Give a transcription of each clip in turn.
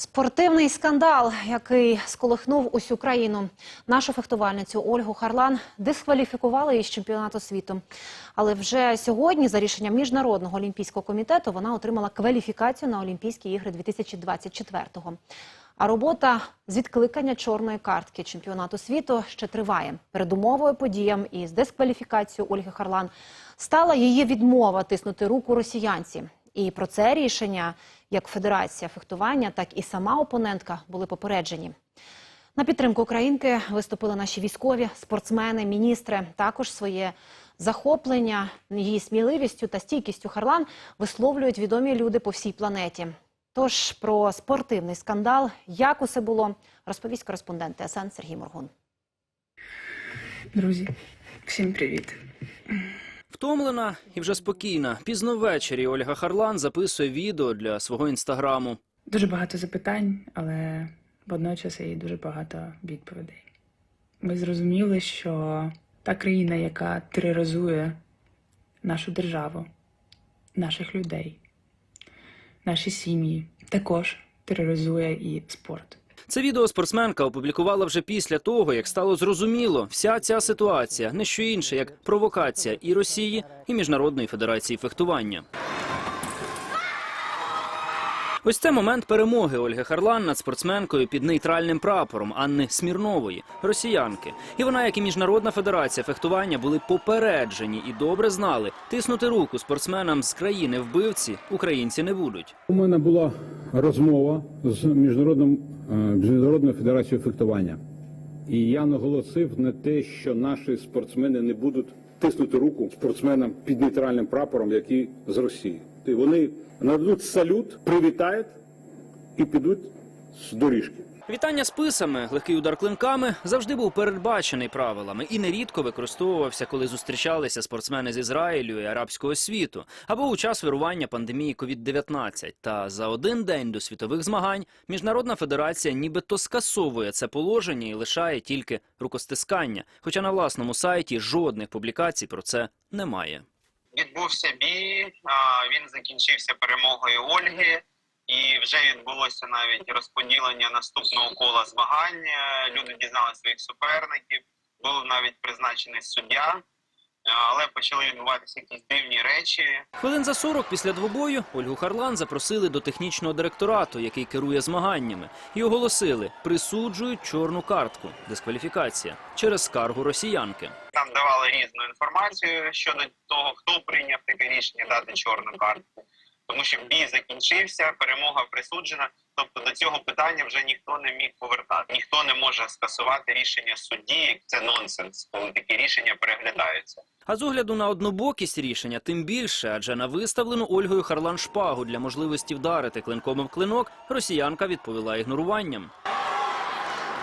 Спортивний скандал, який сколихнув усю країну. Нашу фехтувальницю Ольгу Харлан дискваліфікували із чемпіонату світу. Але вже сьогодні, за рішенням Міжнародного олімпійського комітету, вона отримала кваліфікацію на Олімпійські ігри 2024-го. А робота з відкликання чорної картки чемпіонату світу ще триває. Передумовою подіям із дискваліфікацією Ольги Харлан стала її відмова тиснути руку росіянці. І про це рішення як Федерація фехтування, так і сама опонентка були попереджені. На підтримку українки виступили наші військові, спортсмени, міністри. Також своє захоплення її сміливістю та стійкістю Харлан висловлюють відомі люди по всій планеті. Тож про спортивний скандал, як усе було, розповість кореспондент ТСН Сергій Моргун. Друзі, всім привіт. Втомлена і вже спокійна. Пізно ввечері Ольга Харлан записує відео для свого інстаграму. Дуже багато запитань, але водночас і дуже багато відповідей. Ми зрозуміли, що та країна, яка тероризує нашу державу, наших людей, наші сім'ї, також тероризує і спорт. Це відео спортсменка опублікувала вже після того, як стало зрозуміло, вся ця ситуація не що інше, як провокація і Росії, і Міжнародної федерації фехтування. Ось це момент перемоги Ольги Харлан над спортсменкою під нейтральним прапором Анни Смірнової, росіянки. І вона, як і Міжнародна федерація фехтування, були попереджені і добре знали, тиснути руку спортсменам з країни вбивці українці не будуть. У мене була розмова з міжнародним е, міжнародною федерацією фехтування, і я наголосив на те, що наші спортсмени не будуть тиснути руку спортсменам під нейтральним прапором, які з Росії. І вони нададуть салют, привітають і підуть з доріжки. Вітання списами, легкий удар клинками завжди був передбачений правилами і нерідко використовувався, коли зустрічалися спортсмени з Ізраїлю і арабського світу, або у час вирування пандемії COVID-19. Та за один день до світових змагань міжнародна федерація нібито скасовує це положення і лишає тільки рукостискання. Хоча на власному сайті жодних публікацій про це немає. Відбувся бій. Він закінчився перемогою Ольги, і вже відбулося навіть розподілення наступного кола змагань. Е, Люди дізнали своїх суперників. Був навіть призначений суддя, але почали відбуватися якісь дивні речі. Хвилин за 40 після двобою Ольгу Харлан запросили до технічного директорату, який керує змаганнями, і оголосили, присуджують чорну картку, дискваліфікація через скаргу росіянки. Там давали різну інформацію щодо того, хто прийняв таке рішення дати чорну картку. Тому що бій закінчився, перемога присуджена. Тобто до цього питання вже ніхто не міг повертати. Ніхто не може скасувати рішення судді. Це нонсенс, коли такі рішення переглядаються. А з огляду на однобокість рішення, тим більше, адже на виставлену Ольгою Харлан шпагу для можливості вдарити клинком об клинок росіянка відповіла ігноруванням.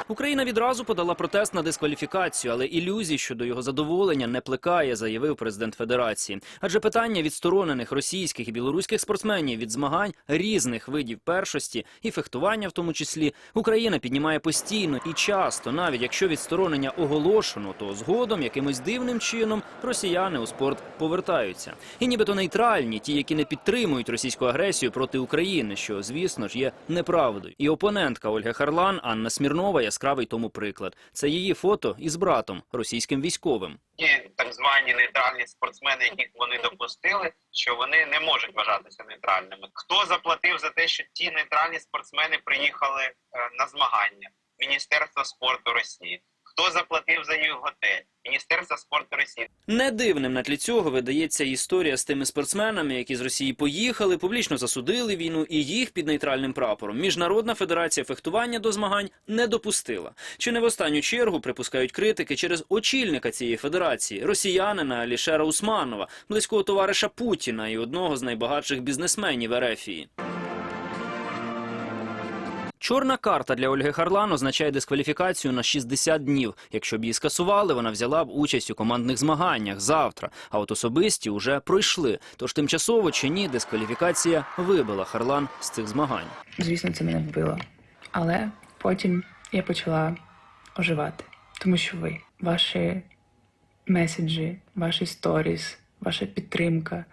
Україна відразу подала протест на дискваліфікацію, але ілюзій щодо його задоволення не плекає, заявив президент Федерації. Адже питання відсторонених російських і білоруських спортсменів від змагань різних видів першості і фехтування, в тому числі, Україна піднімає постійно і часто, навіть якщо відсторонення оголошено, то згодом якимось дивним чином росіяни у спорт повертаються. І нібито нейтральні, ті, які не підтримують російську агресію проти України, що звісно ж є неправдою. І опонентка Ольги Харлан Анна Смірнова яскравий тому приклад. Це її фото із братом, російським військовим. Ті так звані нейтральні спортсмени, яких вони допустили, що вони не можуть вважатися нейтральними. Хто заплатив за те, що ті нейтральні спортсмени приїхали е, на змагання? Міністерство спорту Росії. Хто заплатив за їх готель? Міністерство спорту Росії. Не дивним на тлі цього видається історія з тими спортсменами, які з Росії поїхали, публічно засудили війну, і їх під нейтральним прапором Міжнародна федерація фехтування до змагань не допустила. Чи не в останню чергу припускають критики через очільника цієї федерації, росіянина Алішера Усманова, близького товариша Путіна і одного з найбагатших бізнесменів Ерефії. Чорна карта для Ольги Харлан означає дискваліфікацію на 60 днів. Якщо б її скасували, вона взяла б участь у командних змаганнях завтра. А от особисті вже пройшли. Тож тимчасово чи ні, дискваліфікація вибила Харлан з цих змагань. Звісно, це мене вбило. Але потім я почала оживати, тому що ви, ваші меседжі, ваші сторіс, ваша підтримка,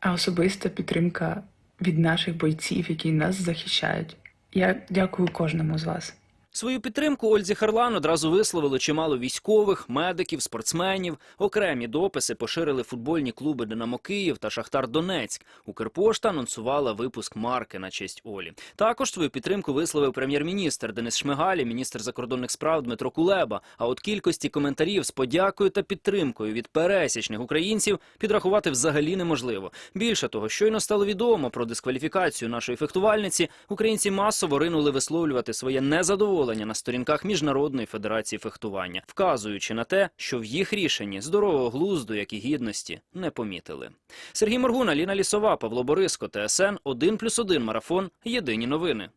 а особиста підтримка від наших бойців, які нас захищають, Я дякую кожному з вас. Свою підтримку Ользі Харлан одразу висловили чимало військових, медиків, спортсменів. Окремі дописи поширили футбольні клуби Динамо Київ та Шахтар Донецьк. Укрпошта анонсувала випуск марки на честь Олі. Також свою підтримку висловив прем'єр-міністр Денис Шмигаль, і міністр закордонних справ Дмитро Кулеба. А от кількості коментарів з подякою та підтримкою від пересічних українців підрахувати взагалі неможливо. Більше того, щойно стало відомо про дискваліфікацію нашої фехтувальниці, українці масово ринули висловлювати своє незадоволення на сторінках Міжнародної федерації фехтування, вказуючи на те, що в їх рішенні здорового глузду, як і гідності, не помітили. Сергій Моргуна, Ліна Лісова, Павло Бориско, ТСН 1+,1 Марафон. Єдині новини.